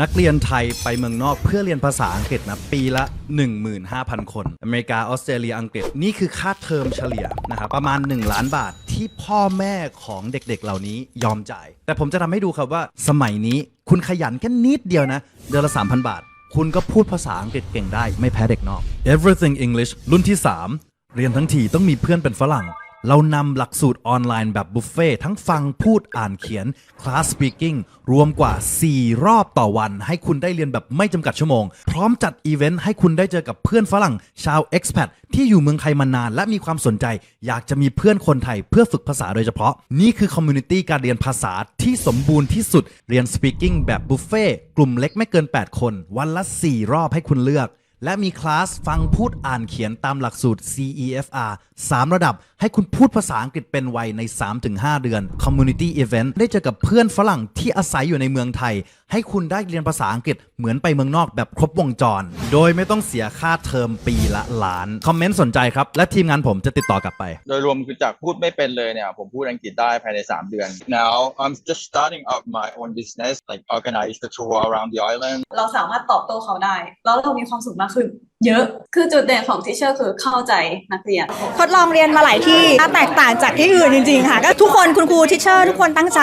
นักเรียนไทยไปเมืองนอกเพื่อเรียนภาษาอังกฤษนะปีละ 15,000 คน อเมริกาออสเตรเลียอังกฤษนี่คือค่าเทอมเฉลี่ยนะครับประมาณ 1 ล้านบาทที่พ่อแม่ของเด็กๆเหล่านี้ยอมจ่าย แต่ผมจะทำให้ดูครับว่าสมัยนี้คุณขยันแค่นิดเดียวนะ เดือนละ 3,000 บาท คุณก็พูดภาษาอังกฤษเก่งได้ไม่แพ้เด็กนอก Everything English รุ่นที่ 3 เรียนทั้งทีต้องมีเพื่อนเป็นฝรั่ง เรานำหลักสูตรออนไลน์แบบบุฟเฟ่ทั้งฟังพูดอ่านเขียนคลาสสปีกิ้งรวมกว่า 4 รอบต่อวัน ให้คุณได้เรียนแบบไม่จำกัดชั่วโมง พร้อมจัดอีเวนต์ให้คุณได้เจอกับเพื่อนฝรั่ง ชาว expat ที่อยู่เมืองไทยมานาน และมีความสนใจ อยากจะมีเพื่อนคนไทยเพื่อฝึกภาษาโดยเฉพาะ นี่คือคอมมูนิตี้การเรียนภาษาที่สมบูรณ์ที่สุดเรียนสปีกิ้งแบบบุฟเฟ่กลุ่มเล็กไม่เกิน 8 คน วันละ 4 รอบให้คุณเลือกและมีคลาสฟังพูดอ่านเขียนตามหลักสูตร CEFR 3 ระดับ ให้คุณพูดภาษาอังกฤษเป็นไวใน 3-5 เดือน Community Event ได้เจอกับเพื่อนฝรั่งที่อาศัยอยู่ในเมืองไทย ให้คุณได้เรียนภาษาอังกฤษเหมือนไปเมืองนอกแบบครบวงจร โดยไม่ต้องเสียค่าเทอมปีละล้าน คอมเมนต์สนใจครับ และทีมงานผมจะติดต่อกลับไป โดยรวมคือจากพูดไม่เป็นเลยเนี่ย ผมพูดอังกฤษได้ภายใน 3 เดือน now I'm just starting up my own business like organize the tour around the island เราสามารถตอบโต้เขาได้ แล้วเรามีความสุขมากขึ้น เยอะ คือจุดเด่นของทิเชอร์คือเข้าใจนักเรียน ทดลองเรียนมาหลายที่แตกต่างจากที่อื่นจริงๆค่ะ ก็ทุกคนคุณครูทิเชอร์ทุกคนตั้งใจ